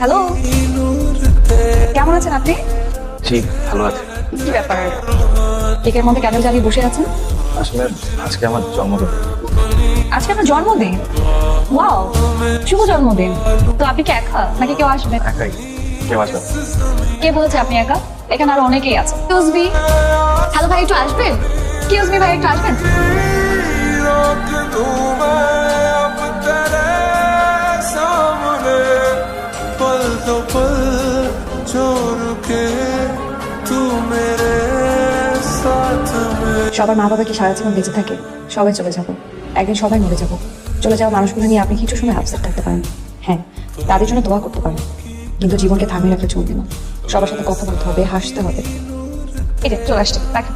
Hello কেমন আছেন আপনি? জি ভালো আছি। কি ব্যাপার? কেকের মধ্যে কেন জানি বসে আছেন? আসলে আজকে আমার জন্মদিন। আজকে আপনার জন্মদিন? ওয়াও শুভ জন্মদিন। তো আপনি কি একা? নাকি কেউ আসবে? একাই। কেউ আসবে কে বলছে আপনি একা? এখানে আর অনেকেই আছে। কিউজবি হ্যালো ভাই একটু আসবেন? কিউজবি ভাই একটু আসবেন? पल तो पल जो रुके तू मेरे साथ में সবার মা বাবা কি সারা জীবন বেঁচে থাকে সবাই চলে যাব একদিন সবাই মরে যাব চলে যাওয়া মানুষগুলো নিয়ে আপনি কিছু সময় আপসেট থাকতে পারেন হ্যাঁ তাদের জন্য দোয়া করতে পারেন কিন্তু জীবনকে থামিয়ে রাখলে চলবে না সবার সাথে কথা বলতে হবে হাসতে হবে এটা চলে আসছে দেখেন